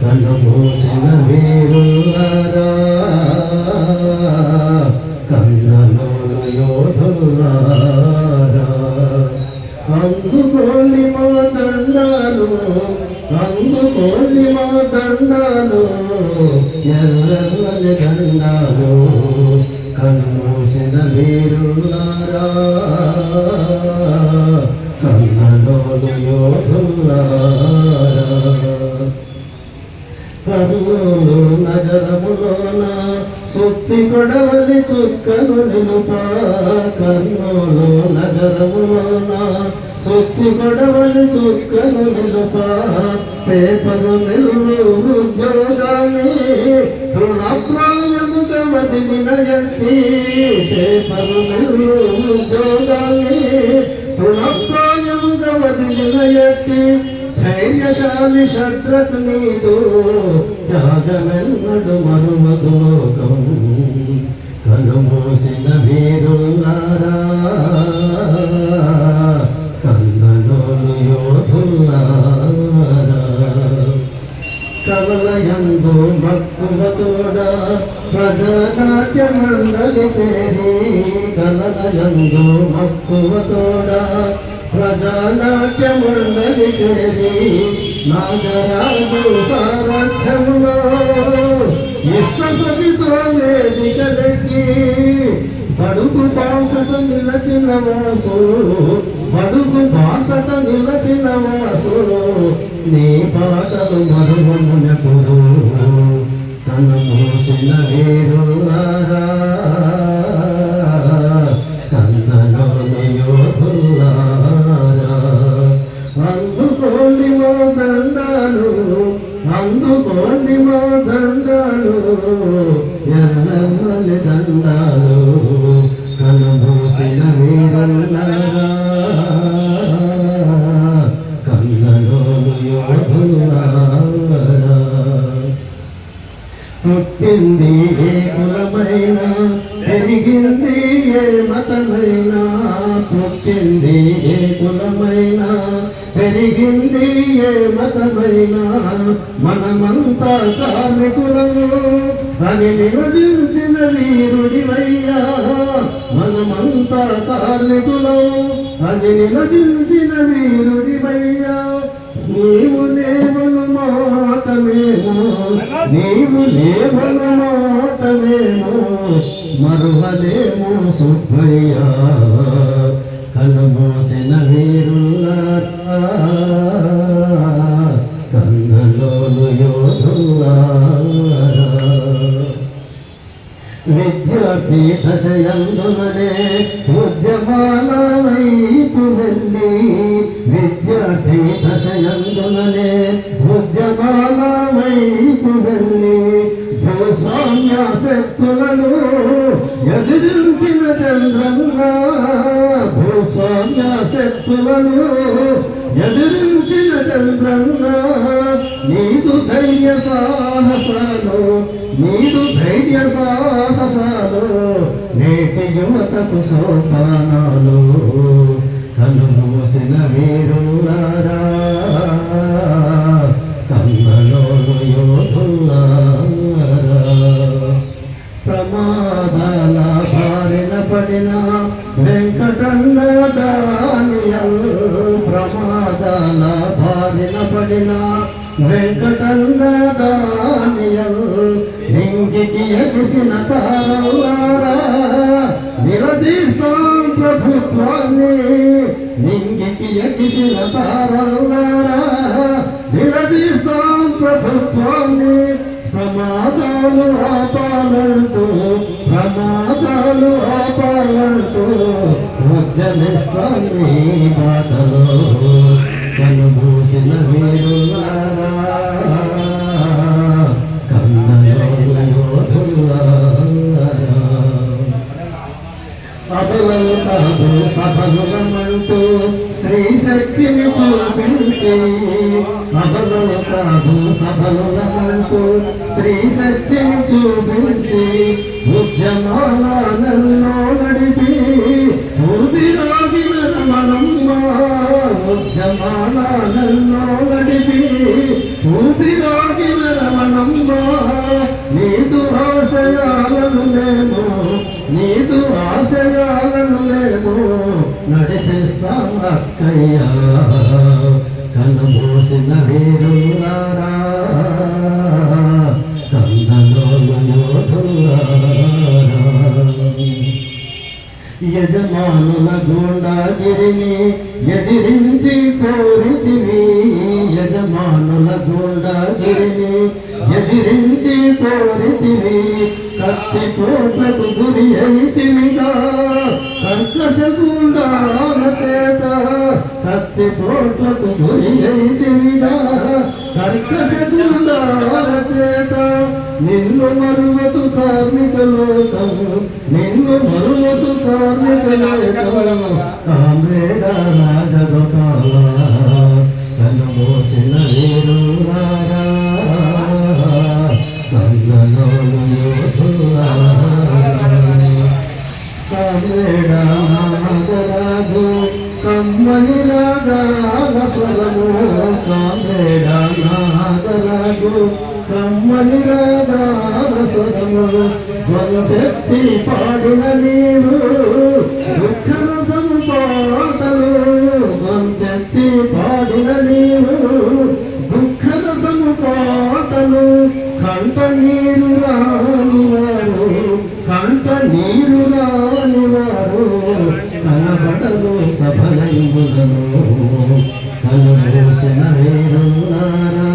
కనుమూసిన వీరులారా. కన్నలోను యోధులారా అందుకోండి మా దండాలు అందుకోండి మా దండాలు ఎర్రని దండాలు కొడవలి చుక్కను నిలుపా నగరములోన. సుత్తి కొడవలి చుక్కను నిలుపా పేపరు మిల్లు ఉద్యోగాన్ని తృణప్రాయముగా వదిలిన ఎట్టి పేపరు మిల్లు ఉద్యోగాన్ని తృణప్రాయముగా వదిలిన ఎట్టి ధైర్యశాలి షడ్రత్ నీదు త్యాగమెన్నడు మరువదు కన్ను మూసిన వీరులారా కన్నలోను యోధులారా కమలయందు మక్కువతోడ ప్రజానాట్య మండలి చేరి కలలయందు మక్కువతోడ ప్రజానాట్య మండలి చేరి నాగరాజు సారథ్యంలో ఇష్ట సతి బడుగు బాసట నిలచిన వాసు బడుగు బాసట నిలచిన వాసు నీ పాటలు మరువమునెప్పుడు కను మూసిన వేరులారా కన్నలోని యోధులారా అందుకోండి మా దండాలు అందుకోండి మా దండాలు ఎర్రమల్లి దండాలు. కనుమూసిన వీరులారా కన్నలోను యోధులారా పుట్టింది ఏ కులమైనా పెరిగింది ఏ మతమైనా పుట్టింది ఏ కులమైనా. పెరిగింది ఏ మతమైనా మనమంతా కార్మికులము అని నిలదించిన వీరుడివయ్యా. మనమంతా కార్మికులం. అది నిలదించిన వీరుడివయ్యా. నీవు లేవను మాటమేమో. నీవు లేవను మాటమేమో. మరువలేము సుబ్బయ్య. కలమోసిన వీరులారా. కన్నలోను యోధులారా. విద్యార్థి దశయందుననే ఉద్యమాల వైపు వెళ్ళి విద్యార్థి దశయందుననే ఉద్యమాల వైపు వెళ్ళి భూస్వామ్య శక్తులను ఎదిరించిన చంద్రన్న భూస్వామ్య శక్తులను ఎదిరించిన చంద్రన్న నీదు ధైర్య సాహసాలు నీదు ధైర్య సాహసాలు నేటి యువతకు సోపానాలు కను కనుమూసిన వీరులారా నింగికి ఎగిసిన తారల్లారా నిలదీస్తాం ప్రభుత్వాన్ని. నింగికి ఎగిసిన తారల్లారా నిలదీస్తాం ప్రభుత్వాన్ని. ప్రమాదాలు ఆపాలంటూ ప్రమాదాలు ఆపాలంటూ ఉద్యమిస్తాం మీ బాటలో. కనుభూసిన వీరులారా అబలలు కాదు సబలమంటూ స్త్రీ శక్తిని చూపించి ఉద్యమాలను నడిపి ఊపిరాగిన రమణమ్మ ఉద్యమాలను నడిపి ఊపిరాగి నడవనమ్మా నీదు ఆశయాలను మేము నీదు ఆశయాలను మేము నడిపిస్తాం అక్కయ్యా. పోసిన వీరులారా యజమానుల గూండాగిరిని ఎదిరించి పోరితివి యజమానుల గూండాగిరిని ఎదిరించి పోరితివి కత్తి కోట్లకు గురి అయితివిగా లోకము నిన్ను మరువతు కార్మిక లోకము కామ్రేడ రాజగోపాల కనుమోసిన వీరులారా కన్నలోలు కామ్రేడ నాగరాజు కమ్మని రాగాల స్వరము కామ్రేడ నాగరాజు కమ్మని రాగాల స్వరము వందెత్తి పాడిన నీవు దుఃఖన సంపాటలు వందెత్తి పాడిన నీవు దుఃఖన సంపాటలు కంట నీరు రానివారు కంట నీరు రానివారు కనబడలు సఫలయుగను కలమూసిన వేరు నారా